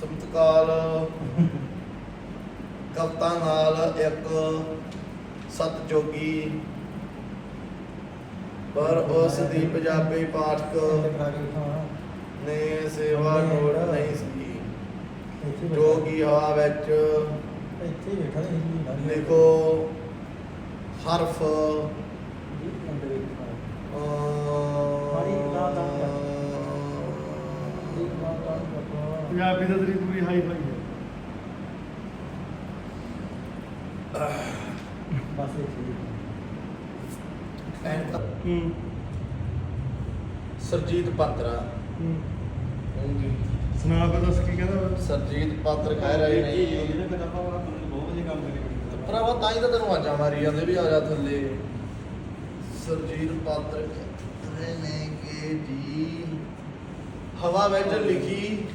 ਸਮਤਕਾਲ ਕਵਤਾ ਨਾਲ ਇੱਕ ਸਤ ਜੋਗੀ ਪਰ ਉਸ ਦੀ ਪੰਜਾਬੀ ਪਾਠਕ ਨੇ ਸੇਵਾ ਲੋੜ ਨਹੀਂ ਸੀ। ਜੋ ਕਿ ਹਵਾ ਵਿੱਚ ਲਿਖੋ ਹਰਫ। ਮਾੜੀ ਨਾ ਨਾ ਇੱਕ ਵਾਰ ਤਾਂ ਕਰੋ ਪੰਜਾਬੀ ਦਾ ਤੇਰੀ ਪੂਰੀ ਹਾਈ ਫਾਈ ਹੈ। ਬਸ ਇੱਥੇ ਹੀ। ਐਂਡ ਹੂੰ। ਸਰਜੀਤ ਪਾਤਰਾ। ਹੂੰ। ਸੁਣਾ ਕੇ ਦੱਸ ਕੀ ਕਹਿੰਦਾ? ਸਰਜੀਤ ਪਾਤਰ ਕਹਿ ਰਹੇ ਨੇ। ਇਹਨੇ ਪਾਵਾ ਬਹੁਤ ਵਧੀਆ ਕੰਮ ਕਰੇ ਭਰਾਵਾ ਤਾਂ ਹੀ ਤਾਂ ਤੈਨੂੰ ਆਜਾਂ ਮਾਰੀ ਜਾਂਦੇ ਵੀ ਆ ਜਾ ਥੱਲੇ। ਸਰਜੀਤ ਪਾਤਰ ਕਹਿ ਰਹੇ ਨੇ ਕਿ ਜੀ ਹਵਾ ਵਿੱਚ ਲਿਖੀ